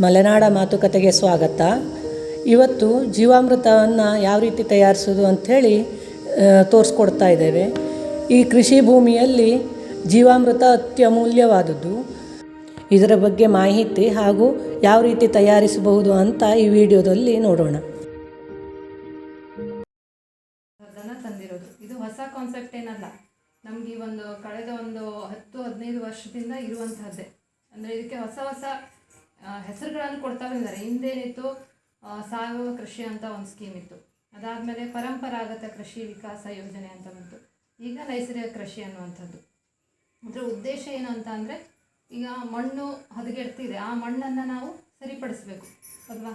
ಮಲೆನಾಡ ಮಾತುಕತೆಗೆ ಸ್ವಾಗತ. ಇವತ್ತು ಜೀವಾಮೃತವನ್ನು ಯಾವ ರೀತಿ ತಯಾರಿಸೋದು ಅಂಥೇಳಿ ತೋರಿಸ್ಕೊಡ್ತಾ ಇದ್ದೇವೆ. ಈ ಕೃಷಿ ಭೂಮಿಯಲ್ಲಿ ಜೀವಾಮೃತ ಅತ್ಯಮೂಲ್ಯವಾದದ್ದು. ಇದರ ಬಗ್ಗೆ ಮಾಹಿತಿ ಹಾಗೂ ಯಾವ ರೀತಿ ತಯಾರಿಸಬಹುದು ಅಂತ ಈ ವಿಡಿಯೋದಲ್ಲಿ ನೋಡೋಣ. ಇದು ಹೊಸ ಕಾನ್ಸೆಪ್ಟ್ ಏನಲ್ಲ. ನಮ್ಗೆ ಒಂದು ಕಳೆದ ಒಂದು ಹತ್ತು ಹದಿನೈದು ವರ್ಷದಿಂದ ಇರುವಂತಹದ್ದೇ. ಅಂದ್ರೆ ಇದಕ್ಕೆ ಹೊಸ ಹೊಸ ಹೆಸರುಗಳನ್ನು ಕೊಡ್ತಾ ಬಂದಿದ್ದಾರೆ ಹಿಂದೇನಿತ್ತು ಸಾವಯವ ಕೃಷಿ ಅಂತ ಒಂದು ಸ್ಕೀಮ್ ಇತ್ತು. ಅದಾದಮೇಲೆ ಪರಂಪರಾಗತ ಕೃಷಿ ವಿಕಾಸ ಯೋಜನೆ ಅಂತ ಬಂತು. ಈಗ ನೈಸರ್ಗಿಕ ಕೃಷಿ ಅನ್ನುವಂಥದ್ದು. ಅದರ ಉದ್ದೇಶ ಏನು ಅಂತ ಅಂದರೆ, ಈಗ ಮಣ್ಣು ಹದಗೆಡ್ತಿದೆ, ಆ ಮಣ್ಣನ್ನು ನಾವು ಸರಿಪಡಿಸಬೇಕು, ಅಲ್ವಾ?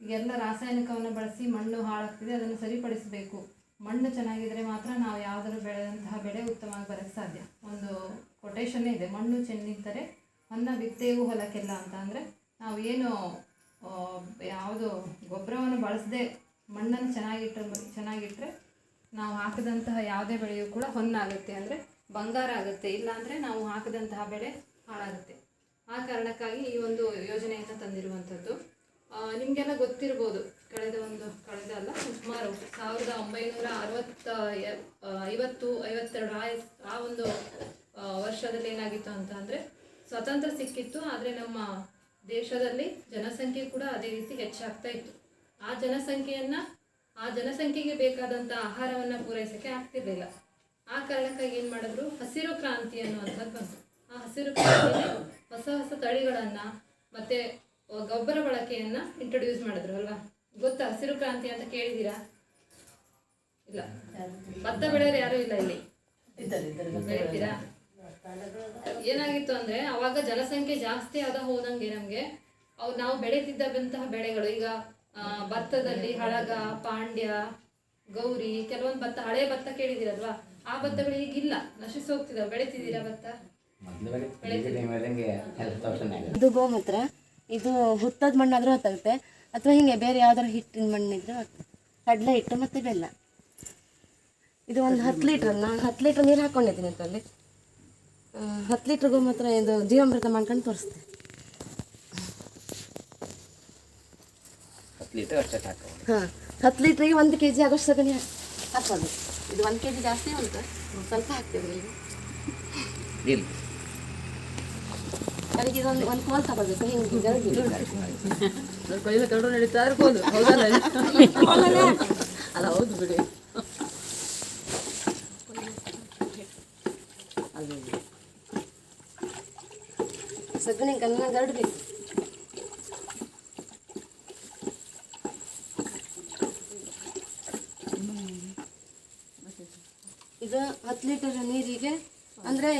ಈಗೆಲ್ಲ ರಾಸಾಯನಿಕವನ್ನು ಬಳಸಿ ಮಣ್ಣು ಹಾಳಾಗ್ತಿದೆ, ಅದನ್ನು ಸರಿಪಡಿಸಬೇಕು. ಮಣ್ಣು ಚೆನ್ನಾಗಿದ್ದರೆ ಮಾತ್ರ ನಾವು ಯಾವುದಾದ್ರು ಬೆಳೆದಂತಹ ಬೆಳೆ ಉತ್ತಮವಾಗಿ ಬರೋಕ್ಕೆ ಸಾಧ್ಯ. ಒಂದು ಕೊಟೇಶನ್ನೇ ಇದೆ, ಮಣ್ಣು ಚೆನ್ನಿದ್ದರೆ ಹೊನ್ನ ಬಿತ್ತೇವು ಹೊಲಕ್ಕೆಲ್ಲ ಅಂತ ಅಂದರೆ ನಾವು ಏನು ಯಾವುದು ಗೊಬ್ಬರವನ್ನು ಬಳಸದೆ ಮಣ್ಣನ್ನು ಚೆನ್ನಾಗಿಟ್ಟರೆ ಚೆನ್ನಾಗಿಟ್ಟರೆ ನಾವು ಹಾಕಿದಂತಹ ಯಾವುದೇ ಬೆಳೆಯೂ ಕೂಡ ಹೊನ್ನಾಗುತ್ತೆ ಅಂದರೆ ಬಂಗಾರ ಆಗುತ್ತೆ. ಇಲ್ಲಾಂದರೆ ನಾವು ಹಾಕಿದಂತಹ ಬೆಳೆ ಹಾಳಾಗುತ್ತೆ. ಆ ಕಾರಣಕ್ಕಾಗಿ ಈ ಒಂದು ಯೋಜನೆಯನ್ನು ತಂದಿರುವಂಥದ್ದು. ನಿಮಗೆಲ್ಲ ಗೊತ್ತಿರ್ಬೋದು, ಕಳೆದ ಒಂದು, ಕಳೆದ ಅಲ್ಲ, ಸುಮಾರು ಸಾವಿರದ ಒಂಬೈನೂರ ಅರವತ್ತ ಐವತ್ತು, ಐವತ್ತೆರಡು ಆ ಆ ಒಂದು ವರ್ಷದಲ್ಲಿ ಏನಾಗಿತ್ತು ಅಂತ ಅಂದರೆ ಸ್ವಾತಂತ್ರ್ಯ ಸಿಕ್ಕಿತ್ತು ಆದರೆ ನಮ್ಮ ದೇಶದಲ್ಲಿ ಜನಸಂಖ್ಯೆ ಕೂಡ ಅದೇ ರೀತಿ ಹೆಚ್ಚಾಗ್ತಾ ಇತ್ತು. ಆ ಜನಸಂಖ್ಯೆಯನ್ನು ಆ ಜನಸಂಖ್ಯೆಗೆ ಬೇಕಾದಂಥ ಆಹಾರವನ್ನು ಪೂರೈಸೋಕ್ಕೆ ಆಗ್ತಿರ್ಲಿಲ್ಲ. ಆ ಕಾರಣಕ್ಕಾಗಿ ಏನು ಮಾಡಿದ್ರು? ಹಸಿರು ಕ್ರಾಂತಿ ಅನ್ನುವಂಥದ್ದು ಬಂತು. ಆ ಹಸಿರು ಕ್ರಾಂತಿಯಲ್ಲಿ ಹೊಸ ಹೊಸ ತಳಿಗಳನ್ನು ಮತ್ತು ಗೊಬ್ಬರ ಬಳಕೆಯನ್ನು ಇಂಟ್ರೊಡ್ಯೂಸ್ ಮಾಡಿದ್ರು ಅಲ್ವಾ? ಗೊತ್ತಾ? ಹಸಿರು ಕ್ರಾಂತಿ ಅಂತ ಕೇಳಿದ್ದೀರಾ? ಇಲ್ಲ. ಭತ್ತ ಬೆಳೆಯೋರು ಯಾರೂ ಇಲ್ಲ ಇಲ್ಲಿ. ಬೆಳಿತೀರಾ? ಏನಾಗಿತ್ತು ಅಂದ್ರೆ ಅವಾಗ ಜನಸಂಖ್ಯೆ ಜಾಸ್ತಿ ಆದ ಹೋದಂಗೆ ನಮ್ಗೆ ಅವ್ರು ನಾವು ಬೆಳೀತಿದ್ದಂತಹ ಬೆಳೆಗಳು ಈಗ ಆ, ಭತ್ತದಲ್ಲಿ ಹಳಗ ಪಾಂಡ್ಯ ಗೌರಿ ಕೆಲವೊಂದು ಭತ್ತ ಹಳೆ ಭತ್ತ ಕೇಳಿದಿರಲ್ವಾ ಆ ಭತ್ತಗಳು ಈಗಿಲ್ಲ ನಶಿಸಿ ಹೋಗ್ತಿದಾವೆ. ಬೆಳೆತಿದ್ದೀರಾ ಭತ್ತ? ಇದು ಗೋಮೂತ್ರ. ಇದು ಹುತ್ತದ ಮಣ್ಣಾದ್ರೂ ಹೊತ್ತಾಗುತ್ತೆ. ಅಥವಾ ಹಿಂಗೆ ಬೇರೆ ಯಾವ್ದಾದ್ರು ಹಿಟ್ಟಿನ ಮಣ್ಣಿದ್ರು ಕಡ್ಲೆ ಕಡಲೆ ಹಿಟ್ಟು ಮತ್ತೆ ಬೆಲ್ಲ. ಇದು ಒಂದು ಹತ್ತು ಲೀಟ್ರ್ ನಾನು ಹತ್ತು ಲೀಟ್ರ್ ನೀರು ಹಾಕೊಂಡಿದ್ದೀನಿ ಅದರಲ್ಲಿ. ಹತ್ತು ಲೀಟ್ರ್ ಗೋಮೂತ್ರ ಇದು ಜೀವಾಮೃತ ಮಾಡ್ಕೊಂಡು ತೋರಿಸ್ತೆ. ಹಾಂ ಹತ್ತು ಲೀಟ್ರಿಗೆ ಒಂದು ಕೆ ಜಿ ಆಗೋಷ್ಟು ಸಗಣಿ ಹಾಕೋದು ಇದು ಒಂದು ಕೆ ಜಿ ಜಾಸ್ತಿ ಉಂಟು. ಸ್ವಲ್ಪ ಹಾಕ್ತೀವಿ ಇಲ್ಲಿ. ಅದಕ್ಕೆ ಇದೊಂದು ಒಂದು ಕೋಲ್ ತಗೋಬೇಕು ಹಿಂಗೆ ಕೈಯಲ್ಲಿ ಕಡು ನಡೀತಾ ಇರ್ಬೋದು ಅಲ್ಲ ಹೌದು ಬಿಡಿ ಸಗಣಿ ಕನ್ನ ಗರಡ್ಬೇಕು ಇದು ಹತ್ತು ಲೀಟರ್ ನೀರಿಗೆ, ಅಂದ್ರೆ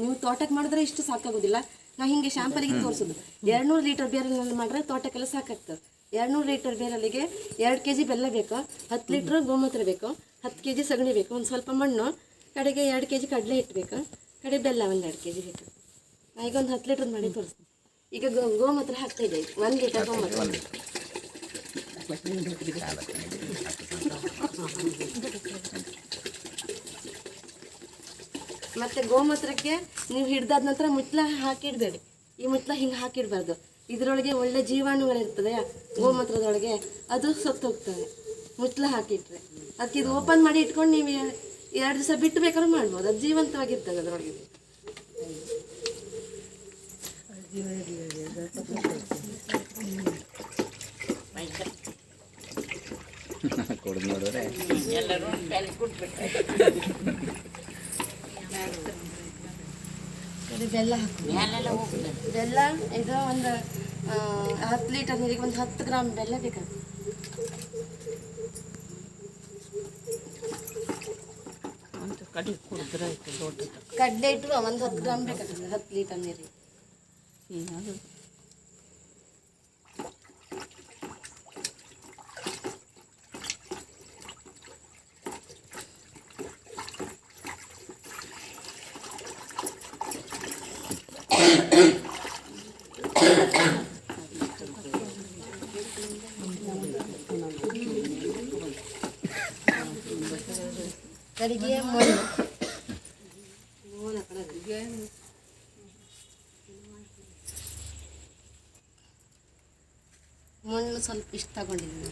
ನೀವು ತೋಟಕ್ಕೆ ಮಾಡಿದ್ರೆ ಇಷ್ಟು ಸಾಕಾಗೋದಿಲ್ಲ. ನಾ ಹಿಂಗೆ ಶಾಂಪಲಿಗೆ ತೋರಿಸೋದು. ಎರಡು ನೂರು ಲೀಟರ್ ಬೇರಲ್ಲಿ ಮಾಡಿದ್ರೆ ತೋಟಕ್ಕೆಲ್ಲ ಸಾಕಾಗ್ತದೆ. ಎರಡು ನೂರು ಲೀಟರ್ ಬೇರಲ್ಲಿಗೆ ಎರಡು ಕೆ ಜಿ ಬೆಲ್ಲ ಬೇಕು, ಹತ್ತು ಲೀಟ್ರ್ ಗೋಮೂತ್ರ ಬೇಕು, ಹತ್ತು ಕೆ ಜಿ ಸಗಣಿ ಬೇಕು, ಒಂದು ಸ್ವಲ್ಪ ಮಣ್ಣು, ಕಡೆಗೆ ಎರಡು ಕೆ ಜಿ ಕಡಲೆ ಬೇಕು ಕಡೆ ಬೆಲ್ಲ ಒಂದು ಎರಡು ಕೆ ಜಿ ಬೇಕು ನಾ ಈಗ ಒಂದು ಹತ್ತು ಲೀಟ್ರ್ ಮಾಡಿ ತೋರಿಸ್ತೀನಿ. ಈಗ ಗೋಮೂತ್ರ ಹಾಕ್ತಾ ಇದೆ ಒಂದು ಲೀಟರ್ ಗೋಮೂತ್ರ. ಮತ್ತೆ ಗೋಮೂತ್ರಕ್ಕೆ ನೀವು ಹಿಡ್ದಾದ ನಂತರ ಮುಟ್ಲ ಹಾಕಿಡಬೇಡಿ. ಈ ಮುಟ್ಲ ಹಿಂಗೆ ಹಾಕಿಡ್ಬಾರ್ದು. ಇದರೊಳಗೆ ಒಳ್ಳೆ ಜೀವಾಣುಗಳಿರ್ತದೆ ಗೋಮೂತ್ರದೊಳಗೆ ಅದು ಸತ್ತು ಹೋಗ್ತದೆ. ಮುಟ್ಲ ಹಾಕಿಟ್ರೆ. ಅದಕ್ಕೆ ಇದು ಓಪನ್ ಮಾಡಿ ಇಟ್ಕೊಂಡು ನೀವು ಎರಡು ದಿವಸ ಬಿಟ್ಟು ಬೇಕಾದ್ರೂ ಮಾಡ್ಬೋದು. ಅದು ಜೀವಂತವಾಗಿರ್ತದೆ ಅದರೊಳಗೆ. ಕೊಡ್ದು ನೋಡಿದ್ರೆ. ಕಡೆ ಬೆಲ್ಲ ಹಾಕಿ ಬೆಲ್ಲ ಇದು ಒಂದು ಹತ್ತು ಲೀಟರ್ ನೀರಿಗೆ ಒಂದು ಹತ್ತು ಗ್ರಾಮ್ ಬೆಲ್ಲ ಬೇಕಾಗ್ತದೆ ಕಡಲೆ ಇಟ್ಟು ಒಂದು ಹತ್ತು ಗ್ರಾಮ್ ಬೇಕಾಗ್ತದೆ ಹತ್ತು ಲೀಟರ್ ನೀರಿಗೆ. ಕಡೆಗೆ ಮಣ್ಣು ಮಣ್ಣು ಸ್ವಲ್ಪ ಇಷ್ಟು ತಗೊಂಡಿದ್ದೀನಿ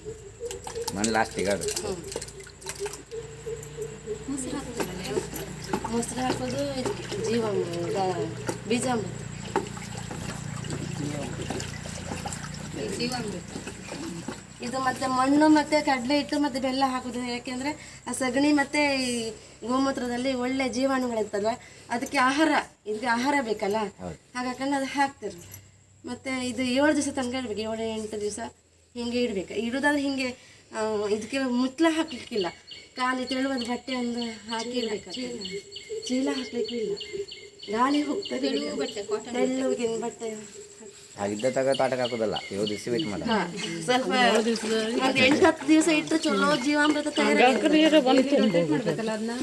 ನಾನು. ಲಾಸ್ಟಿಗೆ ಅದು. ಹ್ಞೂ ಮೊಸರು ಹಾಕೋದು ಇದಕ್ಕೆ ಜೀವಾಮೃತ ಬೀಜಾಮೃತ. ಇದು ಮತ್ತೆ ಮಣ್ಣು ಮತ್ತೆ ಕಡಲೆ ಹಿಟ್ಟು ಮತ್ತೆ ಬೆಲ್ಲ ಹಾಕುದು ಯಾಕೆಂದ್ರೆ ಆ ಸಗಣಿ ಮತ್ತೆ ಈ ಗೋಮೂತ್ರದಲ್ಲಿ ಒಳ್ಳೆ ಜೀವಾಣುಗಳಿರ್ತಲ್ವ ಅದಕ್ಕೆ ಆಹಾರ ಇದಕ್ಕೆ ಆಹಾರ ಬೇಕಲ್ಲ? ಹಾಗಾಕೊಂಡು ಅದು ಹಾಕ್ತಿರ್. ಮತ್ತೆ ಇದು ಏಳು ದಿವಸ ತನಕ ಇಡ್ಬೇಕು ಏಳು ಎಂಟು ದಿವಸ. ಹಿಂಗೆ ಇಡಬೇಕು. ಇಡೋದಾದ್ರೆ ಹಿಂಗೆ ಆ, ಇದಕ್ಕೆ ಮುತ್ಲ ಹಾಕ್ಲಿಕ್ಕಿಲ್ಲ. ಖಾಲಿ ತೆಳುವಾದ ಬಟ್ಟೆ ಒಂದು ಹಾಕಿ ಇಡ್ಬೇಕು ಚೀಲ ಹಾಕ್ಲಿಕ್ಕೂ ಇಲ್ಲ. ಗಾಳಿ ಹೋಗ್ತದೆ ಬಟ್ಟೆ ಹಾಗಿದ್ದ ತಗ ತೋಟಕ್ಕೆ ಹಾಕೋದಲ್ಲ ಏಳು ದಿವಸ ವೇಟ್ ಮಾಡ. ಹಾ, ಸ್ವಲ್ಪ ಒಂದು ಎಂಟು ಹತ್ತು ದಿವಸ ಇಟ್ಟು ಚಲೋ ಜೀವಾಮೃತ ತಯಾರಾಗಿ ಮಾಡ್ಬೇಕಲ್ಲ ಅದನ್ನ?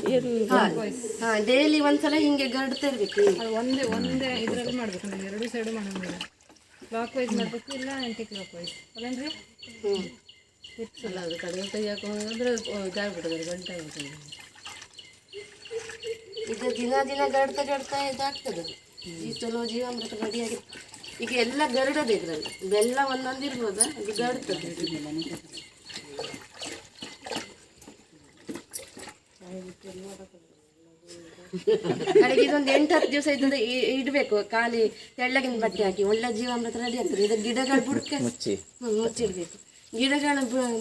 ಹಾ. ಡೈಲಿ ಒಂದ್ಸಲ ಹಿಂಗೆ ಗರ್ಡ್ತಾ ಇರ್ಬೇಕು ಒಂದೇ ಒಂದೇ ಇದರಲ್ಲಿ ಮಾಡ್ಬೇಕು ಎರಡು ಸೈಡ್ ಮಾಡೋಂಗಿಲ್ಲ ಕ್ಲಾಕ್ ವೈಸ್ ಮಾಡಬೇಕು ಇಲ್ಲ ಆ್ಯಂಟಿ ಕ್ಲಾಕ್ ವೈಸ್ ಅಲ್ಲೇನ್ರಿ ಹ್ಮ್ ಅಲ್ಲ ಅದು ಕಡಿಮೆ ತೆಗಿಯಾಕ ಅಂದರೆ ಇದಾಗ್ಬಿಟ್ಟದೆ ಗಂಟೆ ಆಗ್ಬಿಟ್ಟದೆ ಇದು ದಿನ ದಿನ ಗರ್ಡ್ತಾ ಗಡ್ತಾ ಇದಾಗ್ತದೆ. ಈ ಚಲೋ ಜೀವಾಮೃತ ರೆಡಿಯಾಗಿ ಈಗ ಎಲ್ಲ ಗರಡದೆ ಇದ್ರಲ್ಲಿ. ಬೆಲ್ಲ ಒಂದೊಂದು ಇರ್ಬೋದ? ಅದು ಗರ್ಡ್ತದೆ ಕಡೆಗೆ ಇದೊಂದು ಎಂಟು ಹತ್ತು ದಿವಸ ಇದೊಂದು ಇಡಬೇಕು ಖಾಲಿ ತೆಳ್ಳಗಿನ ಬಟ್ಟೆ ಹಾಕಿ. ಒಳ್ಳೆ ಜೀವಾಮೃತ ರೆಡಿ ಆಗ್ತದೆ. ಇದು ಗಿಡಗಳು ಬುಡಕ್ಕೆ ಮುಚ್ಚಿಡ್ಬೇಕು. ಗಿಡಗಳ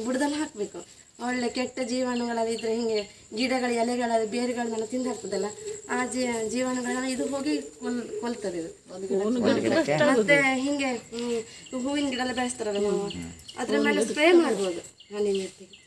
ಬುಡದಲ್ಲಿ ಹಾಕಬೇಕು. ಒಳ್ಳೆ ಕೆಟ್ಟ ಜೀವಾಣುಗಳಲ್ಲಿ ಇದ್ರೆ ಹಿಂಗೆ ಗಿಡಗಳ ಎಲೆಗಳ ಬೇರುಗಳನ್ನೆಲ್ಲ ತಿಂದು ಹಾಕ್ತದಲ್ಲ ಆ ಜೀ ಜೀವಾಣುಗಳನ್ನ ಇದು ಹೋಗಿ ಕೊಲ್ ಕೊಲ್ತದೆ ಇದು. ಮತ್ತೆ ಹಿಂಗೆ ಹ್ಮ್, ಹೂವಿನ ಗಿಡ ಎಲ್ಲ ಬೆಳೆಸ್ತಾರಲ್ಲ ನಾವು ಅದ್ರ ಮೇಲೆ ಸ್ಪ್ರೇ ಮಾಡ್ಬೋದು ಹನಿ ನೀರ್ತಿಗೆ